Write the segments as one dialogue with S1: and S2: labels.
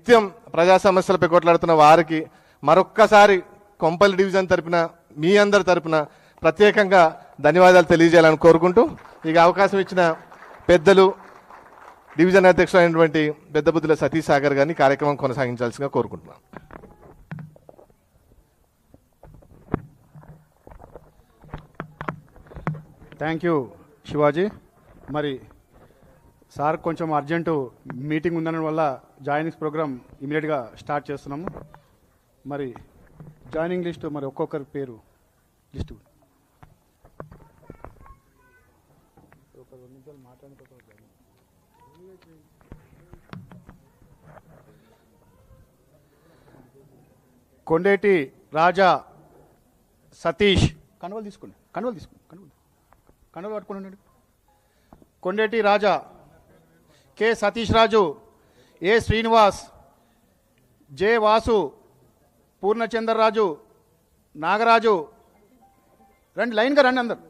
S1: నిత్యం ప్రజా సమస్యలపై కొట్లాడుతున్న వారికి మరొక్కసారి కొంపల్లి డివిజన్ తరపున మీ అందరి తరపున ప్రత్యేకంగా ధన్యవాదాలు తెలియజేయాలని కోరుకుంటూ ఇక అవకాశం ఇచ్చిన పెద్దలు డివిజన్ అధ్యక్షులైనటువంటి పెద్దబుద్ధుల సతీష్ సాగర్ గారిని కార్యక్రమం కొనసాగించాల్సిందిగా కోరుకుంటున్నాను
S2: థ్యాంక్ యూ శివాజీ మరి సార్ కొంచెం అర్జెంటు మీటింగ్ ఉందనడం వల్ల జాయినింగ్స్ ప్రోగ్రామ్ ఇమీడియట్గా స్టార్ట్ చేస్తున్నాము. మరి జాయినింగ్ లిస్ట్ మరి ఒక్కొక్కరి పేరు లిస్టు. కొండేటి రాజా సతీష్. కనువలు తీసుకోండి. కనువలు తీసుకోండి. కనువలు కనువలు పట్టుకుని ఉన్నాడు Kondeti Raja K Satish Raju A Srinivas J Vasu Purnachandraraju Nagaraju రండి లైన్గా రండి అందరు.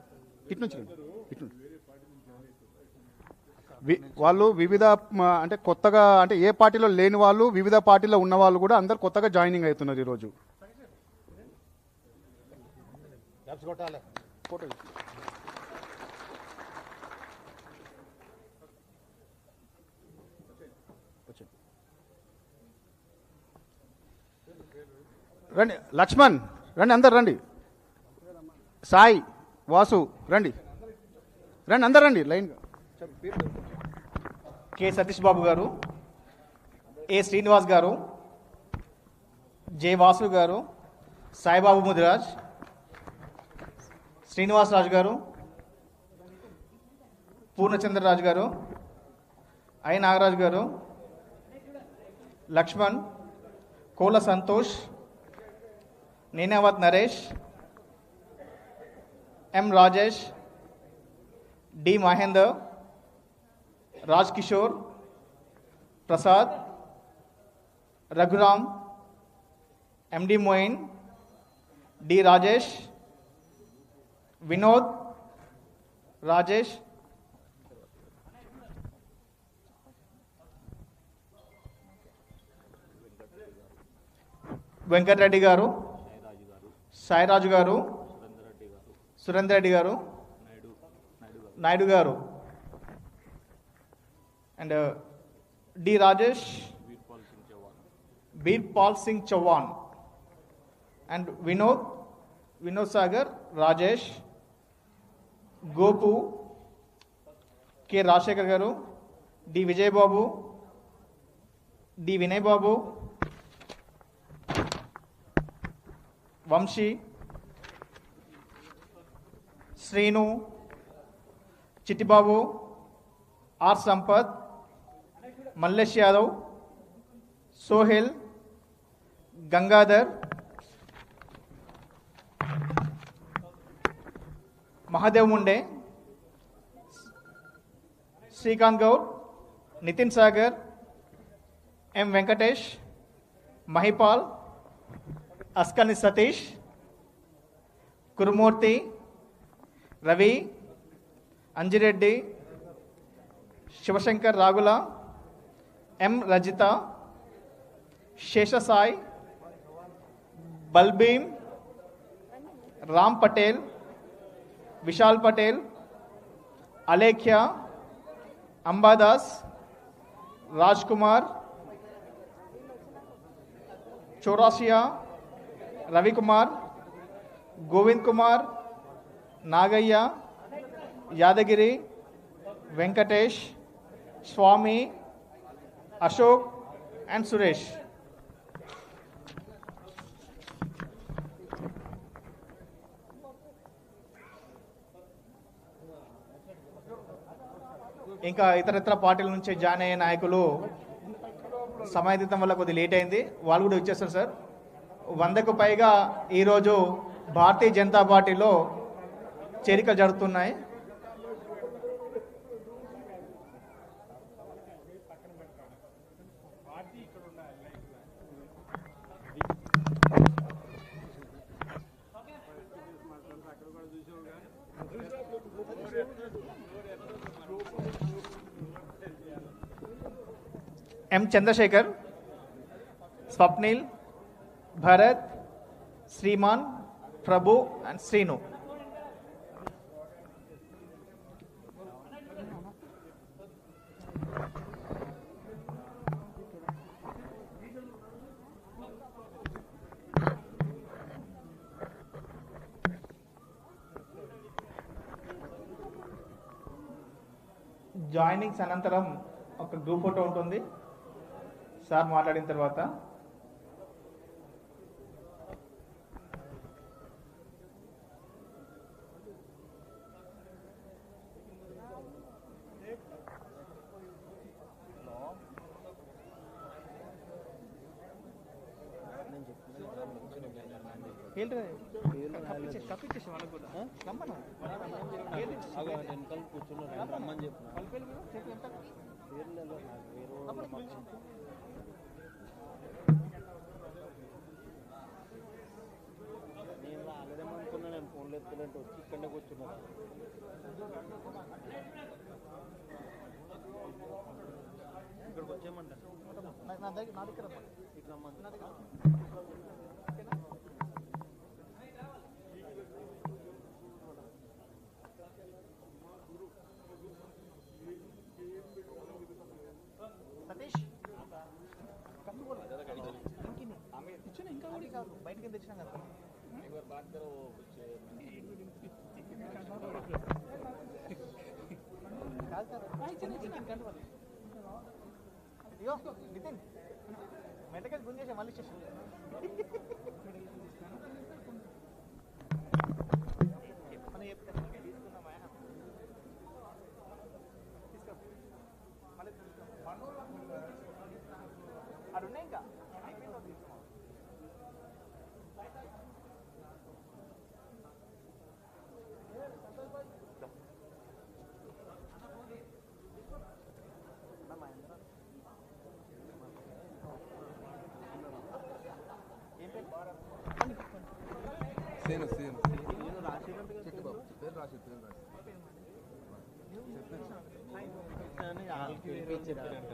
S2: ఇటు నుంచి రండి ఇటు వాళ్ళు వివిధ అంటే కొత్తగా అంటే ఏ పార్టీలో లేని వాళ్ళు వివిధ పార్టీలో ఉన్న వాళ్ళు కూడా అందరు కొత్తగా జాయినింగ్ అవుతున్నారు ఈరోజు. ఫోటో రండి లక్ష్మణ్ రండి అందరు రండి. సాయి వాసు రండి. రండి అందరు రండి లైన్గా
S3: కె సతీష్ బాబు గారు ఏ శ్రీనివాస్ గారు జే వాసు గారు సాయిబాబు ముదిరాజ్ శ్రీనివాస్ రాజు గారు పూర్ణచంద్రరాజు గారు ఐ నాగరాజు గారు Laxman Kola Santosh Nenavath Naresh. M Rajesh. D Mahender. Raj Kishore. Prasad. Raghuram. MD Moin. D Rajesh. Vinod. Rajesh. Venkatareddy గారు. సాయిరాజు గారు సురేందర్ రెడ్డి గారు నాయుడు గారు. And D Rajesh Birpal Singh Chauhan. And Vinod Vinod Sagar Rajesh Gopu K Rajasekhar గారు D Vijayababu D Vinay Babu Vamshi Srinu Chittibabu R Sampath Mallesh Yadav Sohail Gangadhar Mahadev Munde Srikanth Goud Nitin Sagar M Venkatesh Mahipal Askani Satish Kurmurthy Ravi Anjire Shivashankar राघुला M Rajitha Seshasai Balabhim Ram Patel Vishal Patel Alekhya Ambadas Rajkumar Chaurasia Ravikumar Govind Kumar Nagaiah Yadagiri Venkatesh Swamy Ashok and Suresh. ఇంకా ఇతరత్ర పార్టీల నుంచి join అయ్యే నాయకులు సమాయత్తం వల్ల కొద్ది late అయింది. వాళ్ళు కూడా వచ్చేస్తారు సార్. వందకు పైగా ఈరోజు భారతీయ జనతా పార్టీలో చేరికలు జరుగుతున్నాయి. M Chandrashekar Swapnil Bharat Shriman Prabhu and Srinu joinings అనంతరం ఒక గ్రూప్ ఫోటో ఉంటుంది. సార్ మాట్లాడిన తర్వాత
S4: నేను రాలేదేమో అనుకున్నా నేను ఫోన్లో ఎత్తులంటే వచ్చి ఇక్కడే కూర్చున్నాను ఇక్కడికి
S3: ఇంకా కూడా కాదు బయటికి తెచ్చినాం కదా. నితిన్ మెటకెళ్ళి గుంజేసా మళ్ళీ ఇచ్చేసి చెప్పని చెప్తాను తీసుకున్నామా తీసుకో. మళ్ళీ ఉన్నాయి ఇంకా అయిపోయిందో తీసుకో ఏం పేరు
S5: సేను సేను చిట్టుబాబు పేరు రాసి పేరు రాసి
S4: అని వాళ్ళకి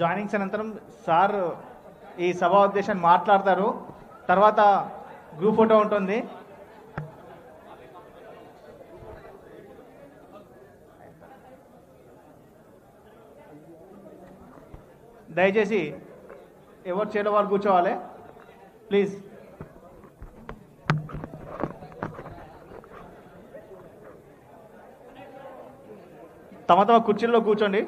S3: జాయినింగ్స్ అనంతరం సార్ ఈ సభా ఉద్దేశాన్ని మాట్లాడతారు. తర్వాత గ్రూప్ ఫోటో ఉంటుంది. దయచేసి ఎవరు చేలో వారు కూర్చోవాలి? ప్లీజ్ తమ తమ కుర్చీల్లో కూర్చోండి.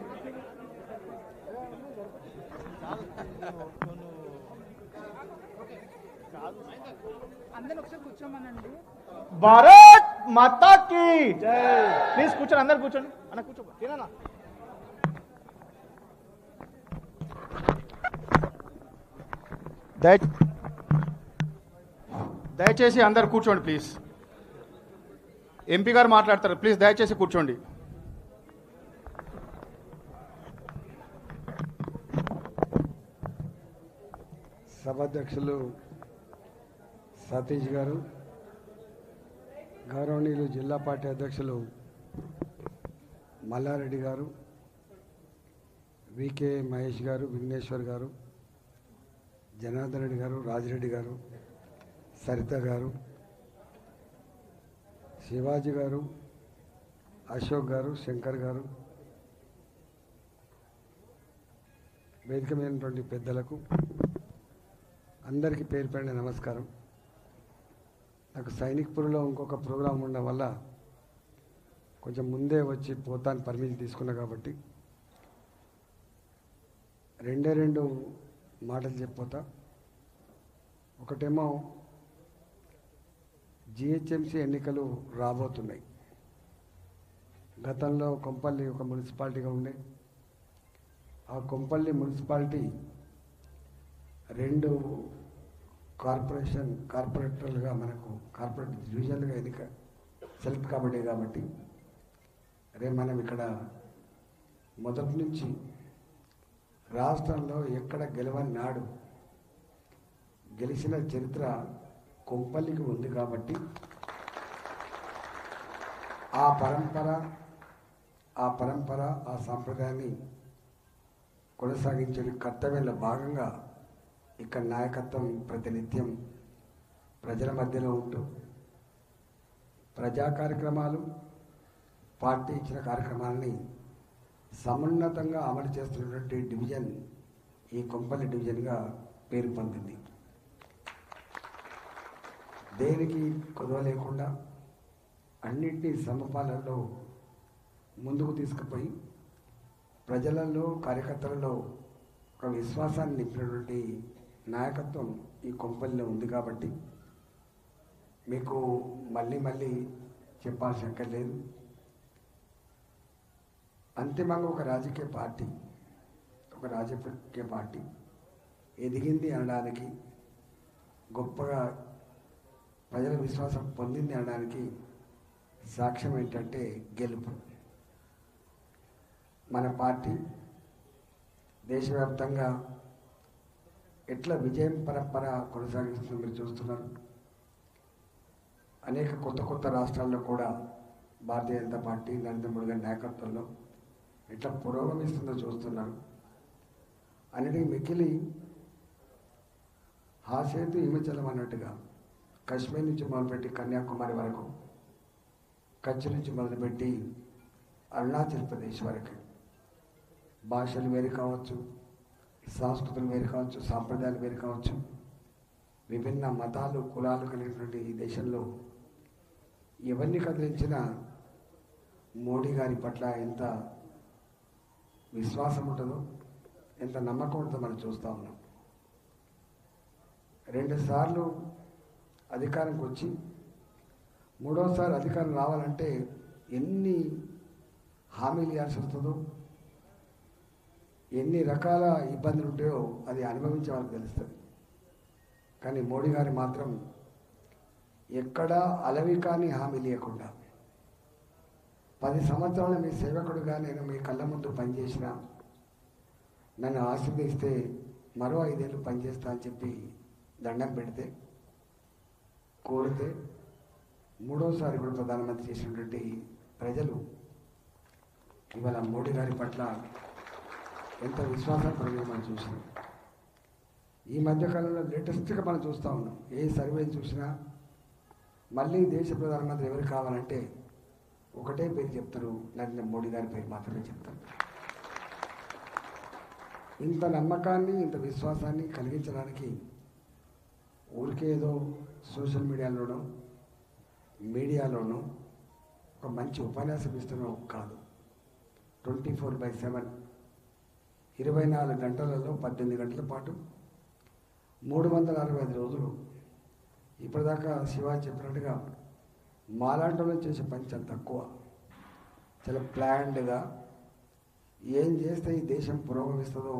S3: భారత్ మాతాకి ప్లీజ్ కూర్చోండి అందరు కూర్చోండి. అన్న కూర్చో తిననా? దయచేసి అందరు కూర్చోండి ప్లీజ్ ఎంపీ గారు మాట్లాడతారు. ప్లీజ్ దయచేసి కూర్చోండి.
S6: సభాధ్యక్షులు సతీష్ గారు గౌరవనీయులు జిల్లా పార్టీ అధ్యక్షులు మల్లారెడ్డి గారు వికే మహేష్ గారు విఘ్నేశ్వర్ గారు జనార్దన్ రెడ్డి గారు రాజిరెడ్డి గారు సరిత గారు శివాజీ గారు అశోక్ గారు శంకర్ గారు వేదికమైనటువంటి పెద్దలకు అందరికీ పేరు పేరిన నమస్కారం. నాకు సైనిక్పూర్లో ఇంకొక ప్రోగ్రాం ఉండడం వల్ల కొంచెం ముందే వచ్చి పోతాను పర్మిషన్ తీసుకున్నా కాబట్టి రెండే రెండు మాటలు చెప్పిపోతా ఒకటేమో జిహెచ్ఎంసీ ఎన్నికలు రాబోతున్నాయి. గతంలో కొంపల్లి ఒక మున్సిపాలిటీగా ఉండే. ఆ కొంపల్లి మున్సిపాలిటీ రెండు కార్పొరేషన్ కార్పొరేటర్లుగా మనకు కార్పొరేట్ డివిజన్లుగా ఎన్నిక సెలెక్ట్ కాబట్టే కాబట్టి రేపు మనం ఇక్కడ మొదటి నుంచి రాష్ట్రంలో ఎక్కడ గెలవని నాడు గెలిచిన చరిత్ర కొంపల్లికి ఉంది కాబట్టి ఆ పరంపర ఆ పరంపర ఆ సాంప్రదాయాన్ని కొనసాగించే కర్తవ్యంలో భాగంగా ఇక్కడ నాయకత్వం ప్రతినిత్యం ప్రజల మధ్యలో ఉంటూ ప్రజా కార్యక్రమాలు పార్టీ ఇచ్చిన కార్యక్రమాలని సమున్నతంగా అమలు చేస్తున్నటువంటి డివిజన్ ఈ కొంపల్లి డివిజన్గా పేరు పొందింది. దేనికి కొదవ లేకుండా అన్నింటినీ సమపాలనలో ముందుకు తీసుకుపోయి ప్రజలలో కార్యకర్తలలో ఒక విశ్వాసాన్ని నింపినటువంటి నాయకత్వం ఈ కొంపల్లిలో ఉంది కాబట్టి మీకు మళ్ళీ మళ్ళీ చెప్పాల్సి అక్కర్లేదు అంతిమంగా ఒక రాజకీయ పార్టీ ఒక రాజకీయ పార్టీ ఎదిగింది అనడానికి గొప్పగా ప్రజల విశ్వాసం పొందింది అనడానికి సాక్ష్యం ఏంటంటే గెలుపు. మన పార్టీ దేశవ్యాప్తంగా ఎట్లా విజయం పరంపర కొనసాగిస్తుందో మీరు చూస్తున్నారు. అనేక కొత్త కొత్త రాష్ట్రాల్లో కూడా భారతీయ జనతా పార్టీ నరేంద్ర మోడీ గారి నాయకత్వంలో ఎట్లా పురోగమిస్తుందో చూస్తున్నారు. అన్నిటికీ మిక్కిలి హాసేతు హిమచలం అన్నట్టుగా కాశ్మీర్ నుంచి మొదలుపెట్టి కన్యాకుమారి వరకు కచ్ నుంచి మొదలుపెట్టి అరుణాచల్ ప్రదేశ్ వరకు భాషలు వేరు కావచ్చు సంస్కృతులు వేరు కావచ్చు సాంప్రదాయాలు వేరు కావచ్చు విభిన్న మతాలు కులాలు కలిగినటువంటి ఈ దేశంలో ఎవరిని కదిలించినా మోడీ గారి పట్ల ఎంత విశ్వాసం ఉంటుందో ఎంత నమ్మకం ఉంటుందో మనం చూస్తూ ఉన్నాం. రెండుసార్లు అధికారంకి వచ్చి మూడోసారి అధికారం రావాలంటే ఎన్ని హామీలు ఇవ్వాల్సి వస్తుందో ఎన్ని రకాల ఇబ్బందులు ఉంటాయో అది అనుభవించే వాళ్ళకి తెలుస్తుంది. కానీ మోడీ గారు మాత్రం ఎక్కడా అలవి కాని హామీ లేకుండా పది సంవత్సరాలు మీ సేవకుడుగా నేను మీ కళ్ళ ముందు పనిచేసిన నన్ను ఆశీర్వదిస్తే మరో ఐదేళ్ళు పనిచేస్తా అని చెప్పి దండం పెడితే కోరితే మూడోసారి కూడా ప్రధానమంత్రి చేసినటువంటి ప్రజలు ఇవాళ మోడీ గారి పట్ల ఎంత విశ్వాసం మనం చూసినాం. ఈ మధ్యకాలంలో లేటెస్ట్గా మనం చూస్తూ ఉన్నాం. ఏ సర్వే చూసినా మళ్ళీ దేశ ప్రధానమంత్రి ఎవరు కావాలంటే ఒకటే పేరు చెప్తారు. నరేంద్ర మోడీ గారి పేరు మాత్రమే చెప్తారు. ఇంత నమ్మకాన్ని ఇంత విశ్వాసాన్ని కలిగించడానికి ఊరికే ఏదో సోషల్ మీడియాలోనో మీడియాలోనో ఒక మంచి ఉపన్యాసం ఇస్తున్నాం కాదు. ట్వంటీ ఫోర్ బై సెవెన్ ఇరవై నాలుగు గంటలలో పద్దెనిమిది గంటల పాటు మూడు వందల అరవై ఐదు రోజులు ఇప్పటిదాకా శివ చెప్పినట్టుగా మాలాంటంలో చేసే పని చాలా తక్కువ. చాలా ప్లాన్డ్గా ఏం చేస్తే ఈ దేశం పురోగమిస్తుందో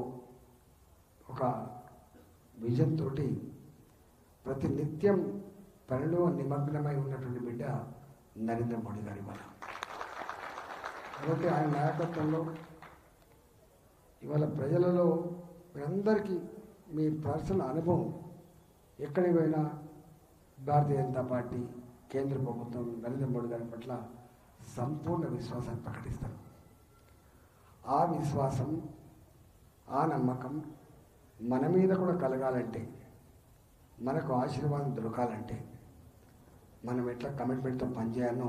S6: ఒక విజన్ తోటి ప్రతి నిత్యం పనిలో నిమగ్నమై ఉన్నటువంటి బిడ్డ నరేంద్ర మోడీ గారి వల్ల. కాబట్టి ఆయన నాయకత్వంలో ఇవాళ ప్రజలలో మీరందరికీ మీ పర్సనల్ అనుభవం. ఎక్కడికి పోయినా భారతీయ జనతా పార్టీ కేంద్ర ప్రభుత్వం నరేంద్ర మోడీ గారి పట్ల సంపూర్ణ విశ్వాసాన్ని ప్రకటిస్తారు. ఆ విశ్వాసం ఆ నమ్మకం మన మీద కూడా కలగాలంటే మనకు ఆశీర్వాదం దొరకాలంటే మనం ఎట్లా కమిట్మెంట్తో పనిచేయాలో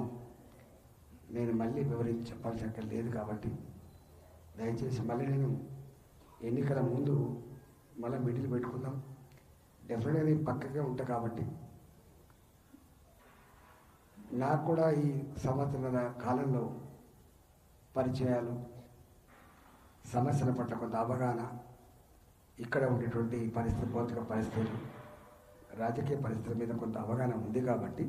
S6: నేను మళ్ళీ వివరించి చెప్పాల్సి అక్కడ లేదు కాబట్టి దయచేసి మళ్ళీ నేను ఎన్నికల ముందు మళ్ళీ మీటింగ్ పెట్టుకుందాం. డెఫినెట్గా నేను పక్కకే ఉంటా కాబట్టి. నాకు కూడా ఈ సంవత్సరాల కాలంలో పరిచయాలు సమస్యల పట్ల కొంత అవగాహన ఇక్కడ ఉండేటువంటి పరిస్థితి భౌతిక పరిస్థితులు రాజకీయ పరిస్థితుల మీద కొంత అవగాహన ఉంది కాబట్టి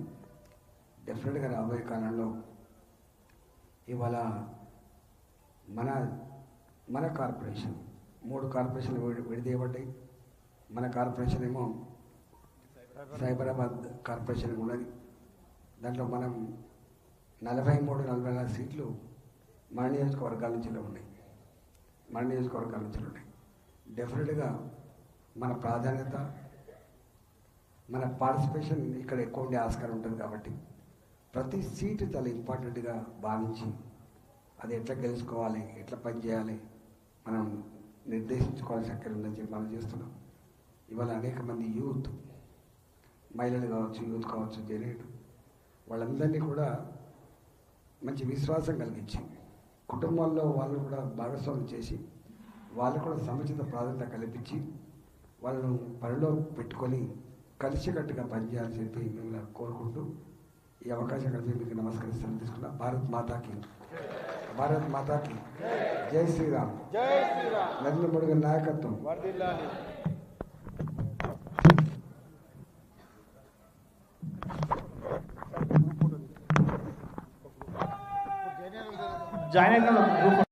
S6: డెఫినెట్గా రాబోయే కాలంలో ఇవాళ మన మన కార్పొరేషన్. మూడు కార్పొరేషన్లు విడి విడిదేయబడ్డాయి. మన కార్పొరేషన్ ఏమో సైబరాబాద్ కార్పొరేషన్ ఉన్నది. దాంట్లో మనం నలభై మూడు నలభై నాలుగు సీట్లు మన నియోజకవర్గాల నుంచి ఉన్నాయి. మన నియోజకవర్గాల నుంచి ఉన్నాయి. డెఫినెట్గా మన ప్రాధాన్యత మన పార్టిసిపేషన్ ఇక్కడ ఎక్కువ ఉండే ఆస్కారం ఉంటుంది కాబట్టి ప్రతి సీటు చాలా ఇంపార్టెంట్గా భావించి అది ఎట్లా గెలుచుకోవాలి ఎట్లా పనిచేయాలి మనం నిర్దేశించుకోవాల్సిన అక్కడ ఉందని చెప్పి మనం చేస్తున్నాం. ఇవాళ అనేక మంది యూత్ మహిళలు కావచ్చు యూత్ కావచ్చు జనేట్ వాళ్ళందరినీ కూడా మంచి విశ్వాసం కలిగించి కుటుంబాల్లో వాళ్ళు కూడా భాగస్వామ్యం చేసి వాళ్ళు కూడా సముచిత ప్రాధాన్యత కల్పించి వాళ్ళను పనిలో పెట్టుకొని కలిసికట్టుగా పనిచేయాలని చెప్పి మిమ్మల్ని కోరుకుంటూ ఈ అవకాశం కలిపి మీకు నమస్కరిస్తాను. తీసుకున్న భారత్ మాతాకి. భారత్ మాతాకి జై శ్రీరామ్
S4: జై శ్రీరామ్
S6: నరేంద్ర మోడీ గారి నాయకత్వం
S4: వర్దిల్లాలి
S3: జాయిన్ అయిన గ్రూప్